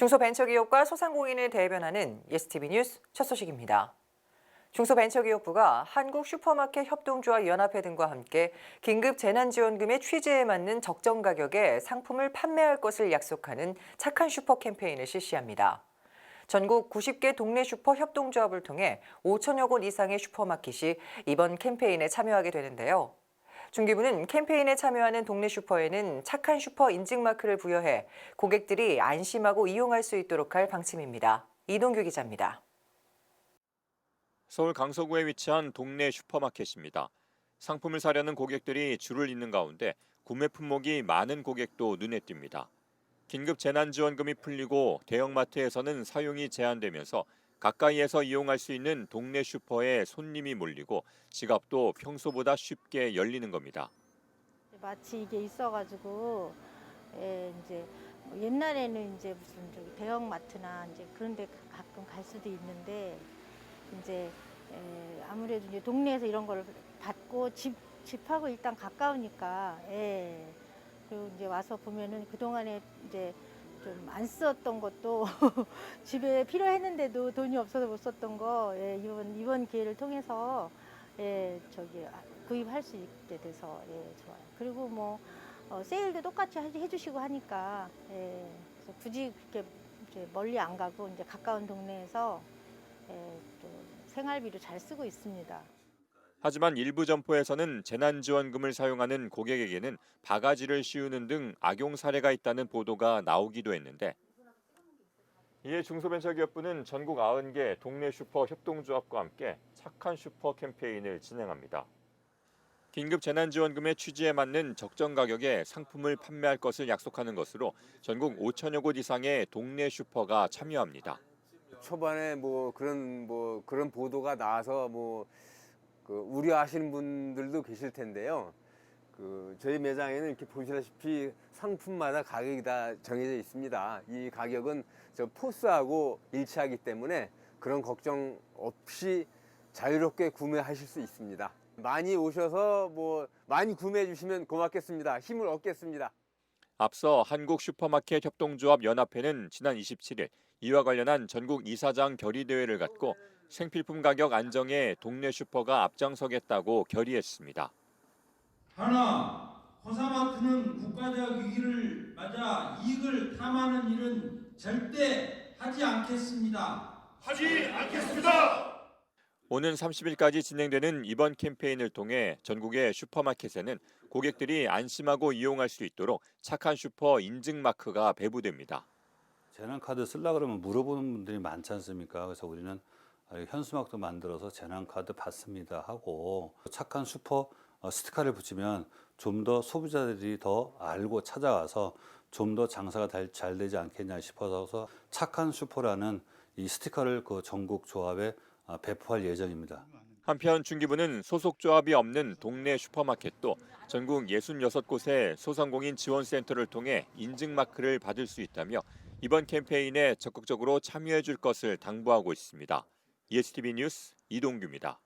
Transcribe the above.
중소벤처기업과 소상공인을 대변하는 예스티비 뉴스 첫 소식입니다. 중소벤처기업부가 한국슈퍼마켓 협동조합 연합회 등과 함께 긴급 재난지원금의 취지에 맞는 적정 가격에 상품을 판매할 것을 약속하는 착한 슈퍼 캠페인을 실시합니다. 전국 90개 동네 슈퍼 협동조합을 통해 5천여 곳 이상의 슈퍼마켓이 이번 캠페인에 참여하게 되는데요. 중기부는 캠페인에 참여하는 동네 슈퍼에는 착한 슈퍼 인증 마크를 부여해 고객들이 안심하고 이용할 수 있도록 할 방침입니다. 이동규 기자입니다. 서울 강서구에 위치한 동네 슈퍼마켓입니다. 상품을 사려는 고객들이 줄을 잇는 가운데 구매 품목이 많은 고객도 눈에 띕니다. 긴급 재난지원금이 풀리고 대형마트에서는 사용이 제한되면서 가까이에서 이용할 수 있는 동네 슈퍼에 손님이 몰리고 지갑도 평소보다 쉽게 열리는 겁니다. 마치 이게 있어가지고 예, 이제 뭐 옛날에는 이제 무슨 대형 마트나 이제 그런데 가끔 갈 수도 있는데 이제 예, 아무래도 이제 동네에서 이런 걸 받고 집 집하고 일단 가까우니까 예. 그리고 이제 와서 보면은 그 동안에 이제 좀 안 썼던 것도 집에 필요했는데도 돈이 없어서 못 썼던 거 예, 이번 이번 기회를 통해서 예, 저기 아, 구입할 수 있게 돼서 예, 좋아요. 그리고 뭐 어, 세일도 똑같이 하- 해주시고 하니까 예, 그래서 굳이 그렇게 이제 멀리 안 가고 이제 가까운 동네에서 예, 또 생활비로 잘 쓰고 있습니다. 하지만 일부 점포에서는 재난지원금을 사용하는 고객에게는 바가지를 씌우는 등 악용 사례가 있다는 보도가 나오기도 했는데 이에 중소벤처기업부는 전국 90개 동네 슈퍼 협동조합과 함께 착한 슈퍼 캠페인을 진행합니다. 긴급 재난지원금의 취지에 맞는 적정 가격에 상품을 판매할 것을 약속하는 것으로 전국 5천여 곳 이상의 동네 슈퍼가 참여합니다. 초반에 뭐 그런 뭐 그런 보도가 나와서 뭐 그 우려하시는 분들도 계실 텐데요. 그 저희 매장에는 이렇게 보시다시피 상품마다 가격이 다 정해져 있습니다. 이 가격은 저 포스하고 일치하기 때문에 그런 걱정 없이 자유롭게 구매하실 수 있습니다. 많이 오셔서 뭐 많이 구매해 주시면 고맙겠습니다. 힘을 얻겠습니다. 앞서 한국 슈퍼마켓 협동조합 연합회는 지난 27일 이와 관련한 전국 이사장 결의 대회를 갖고 생필품 가격 안정에 동네 슈퍼가 앞장서겠다고 결의했습니다. 하나, 호사마트는 국가적 위기를 맞아 이익을 탐하는 일은 절대 하지 않겠습니다. 하지 않겠습니다. 오는 30일까지 진행되는 이번 캠페인을 통해 전국의 슈퍼마켓에는 고객들이 안심하고 이용할 수 있도록 착한 슈퍼 인증 마크가 배부됩니다. 재난카드 쓰려 그러면 물어보는 분들이 많지 않습니까? 그래서 우리는 현수막도 만들어서 재난카드 받습니다 하고 착한 슈퍼 어, 스티커를 붙이면 좀 더 소비자들이 더 알고 찾아와서 좀 더 장사가 잘- 잘 되지 않겠냐 싶어서 착한 슈퍼라는 이 스티커를 그 전국 조합에 어, 배포할 예정입니다. 한편 중기부는 소속 조합이 없는 동네 슈퍼마켓도 전국 66곳의 소상공인 지원센터를 통해 인증 마크를 받을 수 있다며 이번 캠페인에 적극적으로 참여해 줄 것을 당부하고 있습니다. ESTV 뉴스 이동규입니다.